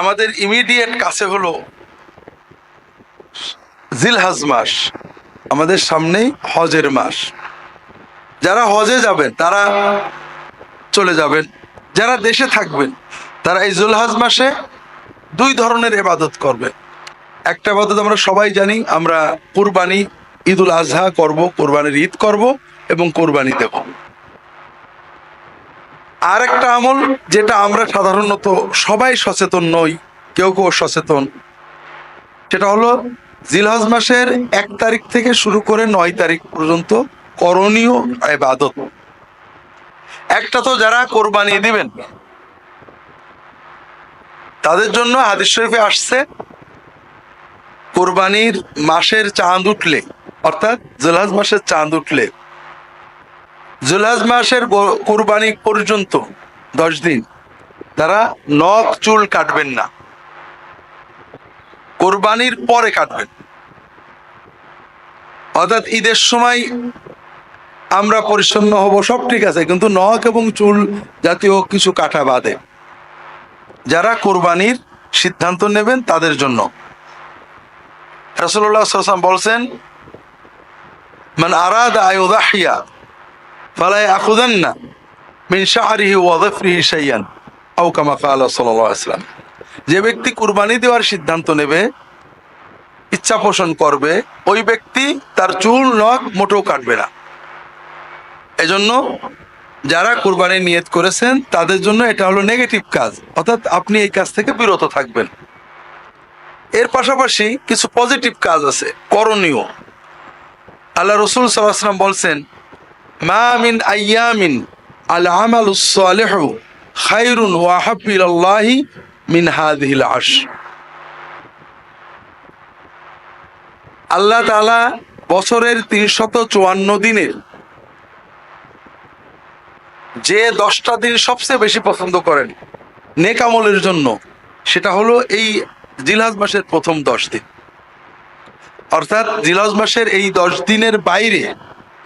আমাদের ইমিডিয়েট কাছে হলো জিলহাজ মাস, আমাদের সামনেই হজের মাস। যারা হজে যাবেন, তারা চলে যাবেন। যারা দেশে থাকবেন, তারা এই জুলহাজ মাসে দুই ধরনের এবাদত করবে একটা এবাদত আমরা সবাই জানি, আমরা কুরবানি ঈদুল আজহা করব, কোরবানির ঈদ করব এবং কোরবানি দেব। আর একটা আমল যেটা আমরা সাধারণত সবাই সচেতন নই, কেউ কেউ সচেতন। সেটা হলো জিলহজ মাসের এক তারিখ থেকে শুরু করে নয় তারিখ পর্যন্ত করণীয় এবাদত একটা তো যারা কোরবানি দিবেন, তাদের জন্য হাদিস শরীফে আসছে, কোরবানির মাসের চাঁদ উঠলে, অর্থাৎ জুলহাজ মাসের চাঁদ উঠলে জুলহাজ মাসের কোরবানি পর্যন্ত, দশ দিন, তারা নখ, চুল কাটবেন না। কোরবানির পরে কাটবেন। অর্থাৎ ঈদের সময় আমরা পরিচ্ছন্ন হব, সব ঠিক আছে, কিন্তু নখ এবং চুল জাতীয় কিছু কাটা বাদে। যারা কোরবানির সিদ্ধান্ত নেবেন তাদের জন্য। ওয়াসাল্লাম বলছেন, মান আরাদা আয়ুদাহিয়া ফালা ইয়াখুদান্না মিন শাহরিহি ওয়া যফরিহি শাইয়ান আও কামা ক্বালা সাল্লাল্লাহু আলাইহি ওয়াসাল্লাম যে ব্যক্তি কুরবানি দেওয়ার সিদ্ধান্ত নেবে, ইচ্ছা পোষণ করবে, ওই ব্যক্তি তার চুল, নখ মোটেও কাটবে না। এজন্য যারা কুরবানি নিয়ত করেছেন, তাদের জন্য এটা হলো নেগেটিভ কাজ। অর্থাৎ আপনি এই কাজ থেকে বিরত থাকবেন। এর পাশাপাশি কিছু পজিটিভ কাজ আছে, করণীয়। আল্লাহ রসুল সাল্লাম বলছেন মা মিন আইয়ামিন আল খাইরুন মিন আল্লাহ তাআলা বছরের তিনশত চুয়ান্ন দিনের যে দশটা দিন সবচেয়ে বেশি পছন্দ করেন নেক আমলের জন্য, সেটা হলো এই জিলহাজ মাসের প্রথম দশ দিন। অর্থাৎ জিলহাজ মাসের এই দশ দিনের বাইরে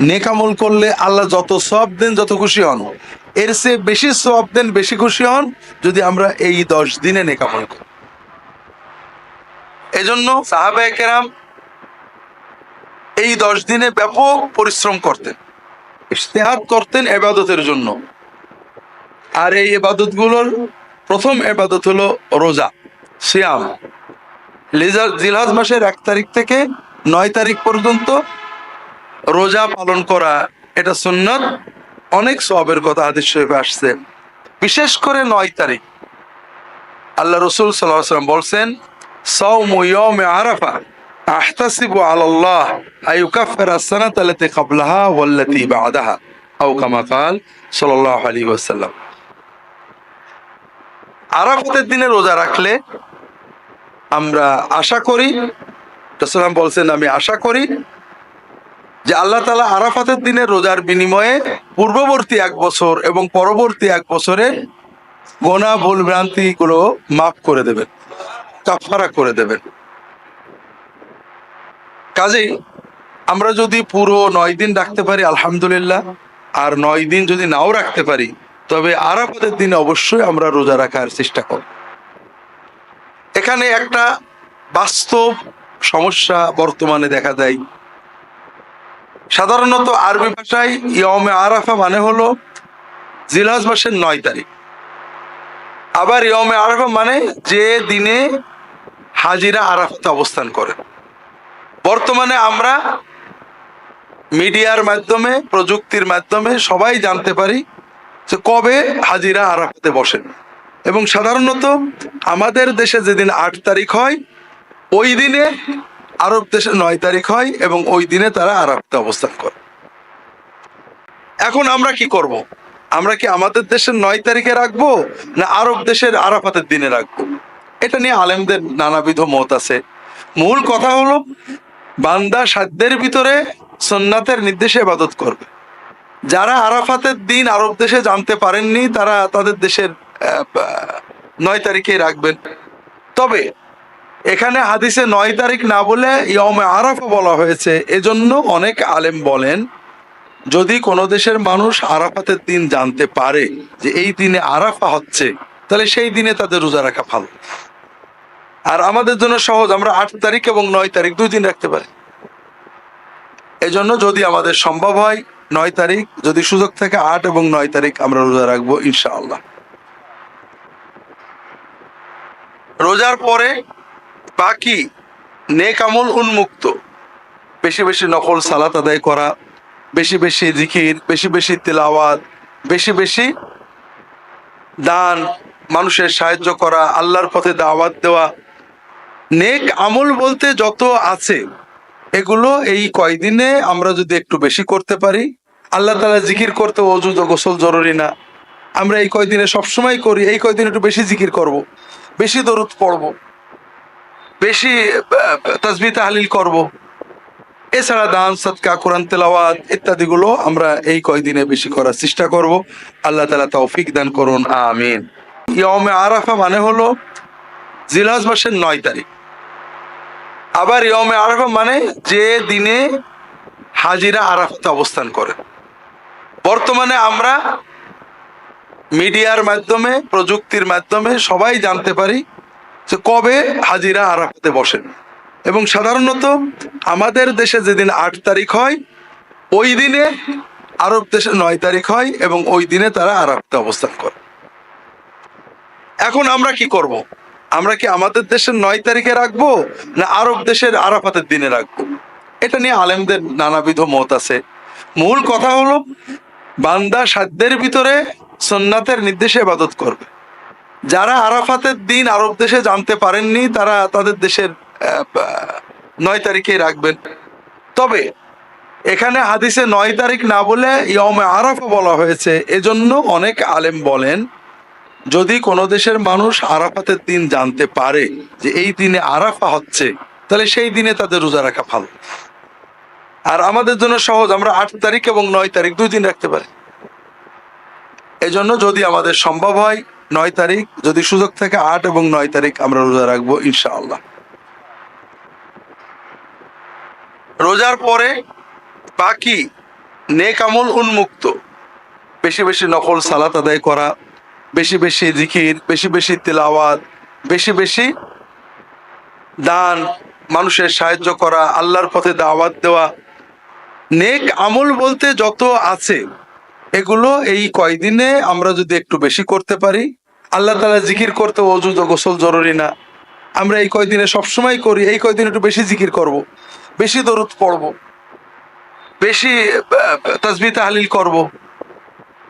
নেক আমল করলে আল্লাহ যত সব দেন যত খুশি হন। এর চেয়ে বেশি সব দেন বেশি খুশি হন যদি আমরা এই দশ দিনে নেকামল করি। এজন্য সাহাবায়ে কেরাম এই দশ দিনে ব্যাপক পরিশ্রম করতেন, ইশতেহাদ করতেন এবাদতের জন্য। আর এই এবাদতগুলোর প্রথম এবাদত হলো রোজা, সিয়াম। লিজা- জিলহজ মাসের এক তারিখ থেকে নয় তারিখ পর্যন্ত রোজা পালন করা, এটা সুন্নত। অনেক সবের কথা হাদিস শরীফে আসছে। বিশেষ করে নয় তারিখ। আল্লাহ রসুল সাল্লাম বলছেন আলাইহি ওয়াসাল্লাম। আরাফাতের দিনে রোজা রাখলে আমরা আশা করি বলছেন, আমি আশা করি যে আল্লাহ তাআলা আরাফাতের দিনে রোজার বিনিময়ে পূর্ববর্তী এক বছর এবং পরবর্তী এক বছরে গোনা ভুল ভ্রান্তি গুলো মাফ করে দেবেন কাফারা করে দেবেন। কাজেই আমরা যদি পুরো নয় দিন রাখতে পারি, আলহামদুলিল্লাহ, আর নয় দিন যদি নাও রাখতে পারি, তবে আরাফাতের দিনে অবশ্যই আমরা রোজা রাখার চেষ্টা করব। এখানে একটা বাস্তব সমস্যা বর্তমানে দেখা দেয়। সাধারণত আরবি ভাষায় ইয়মে আরাফা মানে হলো জিলহজ মাসের নয় তারিখ। আবার ইয়মে আরাফা মানে যে দিনে হাজিরা আরাফাতে অবস্থান করে। বর্তমানে আমরা মিডিয়ার মাধ্যমে, প্রযুক্তির মাধ্যমে সবাই জানতে পারি যে কবে হাজিরা আরাফাতে বসেন। এবং সাধারণত আমাদের দেশে যেদিন আট তারিখ হয়, ওই দিনে আরব দেশে নয় তারিখ হয় এবং ওই দিনে তারা আরাফাতে অবস্থান করে। এখন আমরা কি করব? আমরা কি আমাদের দেশের নয় তারিখে রাখব না আরব দেশের আরাফাতের দিনে রাখব? এটা নিয়ে আলেমদের নানাবিধ মত আছে। মূল কথা হলো, বান্দা সাধ্যের ভিতরে সন্ন্যাতের নির্দেশে ইবাদত করবে। যারা আরাফাতের দিন আরব দেশে জানতে পারেননি, তারা তাদের দেশের নয় তারিখে রাখবেন। তবে এখানে হাদিসে নয় তারিখ না বলে ইয়মে আরাফা বলা হয়েছে। এজন্য অনেক আলেম বলেন, যদি কোনো দেশের মানুষ আরাফাতের দিন জানতে পারে যে এই দিনে আরাফা হচ্ছে, তাহলে সেই দিনে তাদের রোজা রাখা ভালো। আর আমাদের জন্য সহজ, আমরা আট তারিখ এবং নয় তারিখ দুই দিন রাখতে পারি। এজন্য যদি আমাদের সম্ভব হয়, নয় তারিখ, যদি সুযোগ থাকে আট এবং নয় তারিখ আমরা রোজা রাখব ইনশাআল্লাহ। রোজার পরে বাকি নেক আমল উন্মুক্ত। বেশি বেশি নকল সালাত আদায় করা, বেশি বেশি জিকির, বেশি বেশি তেলাওয়াত, বেশি বেশি দান, মানুষের সাহায্য করা, আল্লাহর পথে দাওয়াত দেওয়া। নেক আমল বলতে যত আছে, এগুলো এই কয়দিনে আমরা যদি একটু বেশি করতে পারি, আল্লাহ তালা জিকির করতে অজু ও গোসল জরুরি না। আমরা এই কয়দিনে সবসময় করি, এই কয়দিন একটু বেশি জিকির করব। বেশি দরুদ পড়ব। বেশি তসবি তাহলিল করব। এছাড়া দান, সৎকা, কোরআন, তেলাওয়াত ইত্যাদিগুলো আমরা এই কয়দিনে বেশি করার চেষ্টা করব। আল্লাহ তালা তৌফিক দান করুন, আমিন। ইয়মে আরাফা মানে হলো জিলহজ মাসের নয় তারিখ। আবার ইয়মে আরাফা মানে যে দিনে হাজিরা আরাফাতে অবস্থান করে। বর্তমানে আমরা মিডিয়ার মাধ্যমে, প্রযুক্তির মাধ্যমে সবাই জানতে পারি যে কবে হাজিরা আরাফাতে বসেন? এবং সাধারণত আমাদের দেশে যেদিন আট তারিখ হয়, ওই দিনে আরব দেশে নয় তারিখ হয় এবং ওই দিনে তারা আরাফাতে অবস্থান করে। এখন আমরা কি করব। আমরা কি আমাদের দেশের নয় তারিখে রাখব না আরব দেশের আরাফাতের দিনে রাখব? এটা নিয়ে আলেমদের নানাবিধ মত আছে। মূল কথা হলো, বান্দা সাধ্যের ভিতরে সন্ন্যাতের নির্দেশে ইবাদত করবে। যারা আরাফাতের দিন আরব দেশে জানতে পারেননি, তারা তাদের দেশের নয় তারিখেই রাখবেন। তবে এখানে হাদিসে নয় তারিখ না বলে ইয়মে আরাফা বলা হয়েছে। এজন্য অনেক আলেম বলেন, যদি কোনো দেশের মানুষ আরাফাতের দিন জানতে পারে যে এই দিনে আরাফা হচ্ছে, তাহলে সেই দিনে তাদের রোজা রাখা ভালো। আর আমাদের জন্য সহজ, আমরা আট তারিখ এবং নয় তারিখ দুই দিন রাখতে পারি। এজন্য যদি আমাদের সম্ভব হয় নয় তারিখ, যদি সুযোগ থাকে আট এবং নয় তারিখ আমরা রোজা রাখব ইনশাআল্লাহ। রোজার পরে বাকি নেক আমল উন্মুক্ত। বেশি বেশি নকল সালাত আদায় করা, বেশি বেশি জিকির, বেশি বেশি তেলাওয়াত, বেশি বেশি দান, মানুষের সাহায্য করা, আল্লাহর পথে দাওয়াত দেওয়া। নেক আমল বলতে যত আছে, এগুলো এই কয়দিনে আমরা যদি একটু বেশি করতে পারি আল্লাহ তালা জিকির করতে অজু গোসল জরুরি না আমরা এই কয়দিনে সবসময় করি, এই কয়দিন একটু বেশি জিকির করব। বেশি দরুদ পড়ব, বেশি তসবি তাহলিল করব।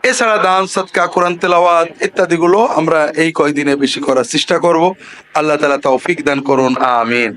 এছাড়া দান, সৎকা, কোরআন তেলাওয়াত ইত্যাদিগুলো আমরা এই কয়দিনে বেশি করার চেষ্টা করব আল্লাহ তালা তাও তৌফিক দান করুন, আমিন